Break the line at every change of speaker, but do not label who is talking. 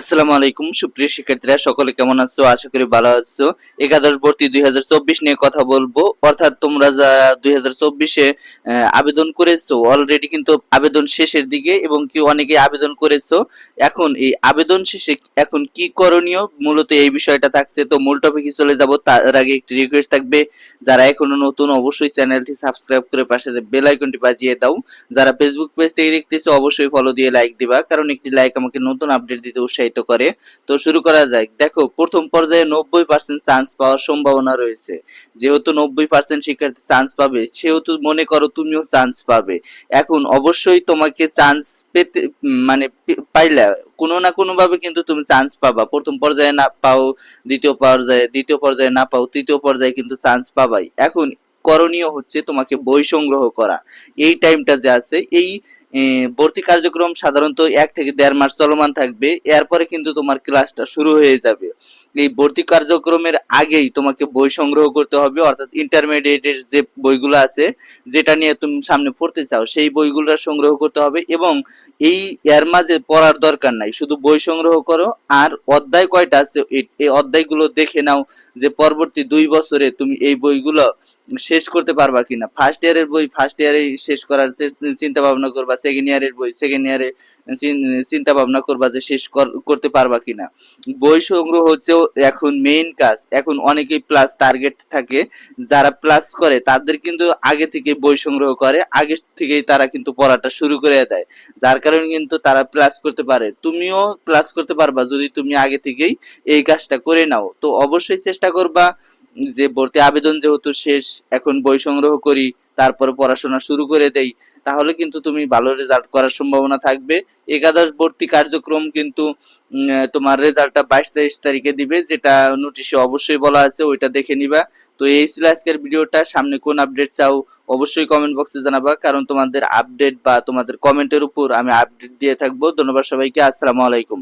আসসালামু আলাইকুম, সুপ্রিয় শিক্ষার্থীরা, সকলে কেমন আছো? আশা করি ভালো আছো। একাদশ ভর্তি দুই হাজার চব্বিশ নিয়ে কথা বলব। অর্থাৎ তোমরা যা দুই আবেদন করেছ অলরেডি কিন্তু আবেদন শেষের দিকে এবং কি অনেকে আবেদন করেছ। এখন এই আবেদন শেষে এখন কি করণীয়? মূলত এই বিষয়টা থাকছে। তো মূল টপিকে চলে যাব। তার আগে একটি রিকোয়েস্ট থাকবে, যারা এখনও নতুন অবশ্যই চ্যানেলটি সাবস্ক্রাইব করে পাশে যে বেল আইকনটি বাজিয়ে দাও। যারা ফেসবুক পেজ থেকে দেখতেছো, অবশ্যই ফলো দিয়ে লাইক দিবা। কারণ একটি লাইক আমাকে নতুন আপডেট দিতে উৎসাহিত করে। তো শুরু করা যাক। দেখো, প্রথম পর্যায়ে নব্বই পার্সেন্ট চান্স পাওয়ার সম্ভাবনা রয়েছে। যেহেতু নব্বই পার্সেন্ট শিক্ষার্থী চান্স পাবে, সেহেতু মনে করো তুমিও চান্স পাবে। এখন অবশ্যই তোমাকে চান্স পেতে মানে পাইলে কোনো না কোনো ভাবে কিন্তু তুমি চান্স পাবা। প্রথম পর্যায়ে না পাও, দ্বিতীয় পর্যায়ে দ্বিতীয় পর্যায়ে না পাও, তৃতীয় পর্যায়ে কিন্তু চান্স পাবাই। এখন করণীয় হচ্ছে তোমাকে বই সংগ্রহ করা। এই টাইমটা যে আছে, এই ভর্তি কার্যক্রম সাধারণত এক থেকে দেড় মাস চলমান থাকবে। এরপরে কিন্তু তোমার ক্লাসটা শুরু হয়ে যাবে। এই ভর্তি কার্যক্রমের আগেই তোমাকে বই সংগ্রহ করতে হবে, অর্থাৎ ইন্টারমিডিয়েটের যে বইগুলো আছে, যেটা নিয়ে তুমি সামনে পড়তে চাও, সেই বইগুলো সংগ্রহ করতে হবে এবং এই এর মাঝে পড়ার দরকার নাই। শুধু বই সংগ্রহ করো, আর অধ্যায় কয়টা আছে, এই- অধ্যায়গুলো দেখে নাও যে পরবর্তী দুই বছরে তুমি এই বইগুলো শেষ করতে পারবা কিনা। ফার্স্ট ইয়ারের বই ফার্স্ট ইয়ারে শেষ করার চিন্তা ভাবনা করবা সেকেন্ড ইয়ারের বই সেকেন্ড ইয়ারে চিন্তা ভাবনা করবা যে শেষ কর- করতে পারবা কিনা। বই সংগ্রহ হচ্ছে এখন মেইন কাজ। এখন অনেকেই প্লাস টার্গেট থাকে। যারা প্লাস করে, তাদের কিন্তু আগে থেকে বই সংগ্রহ করে, আগে থেকেই তারা কিন্তু পড়াটা শুরু করে দেয়। যার কারণে কিন্তু তারা প্লাস করতে পারে। তুমিও প্লাস করতে পারবা যদি তুমি আগে থেকেই এই কাজটা করে নাও। তো অবশ্যই চেষ্টা করবা যে ভর্তি আবেদন যেহেতু শেষ, এখন বই সংগ্রহ করি তারপরে পড়াশোনা শুরু করে দেই, তাহলে কিন্তু তুমি ভালো রেজাল্ট করার সম্ভাবনা থাকবে। একাদশ ভর্তি কার্যক্রম কিন্তু তোমার রেজাল্টটা বাইশ তেইশ তারিখে দিবে, যেটা নোটিশে অবশ্যই বলা আছে, ওইটা দেখে নিবা। তো এই ছিল আজকের ভিডিওটা, সামনে কোন আপডেট চাও অবশ্যই কমেন্ট বক্সে জানাবা, কারণ তোমাদের আপডেট বা তোমাদের কমেন্টের উপর আমি আপডেট দিয়ে থাকব। ধন্যবাদ সবাইকে, আসসালামু আলাইকুম।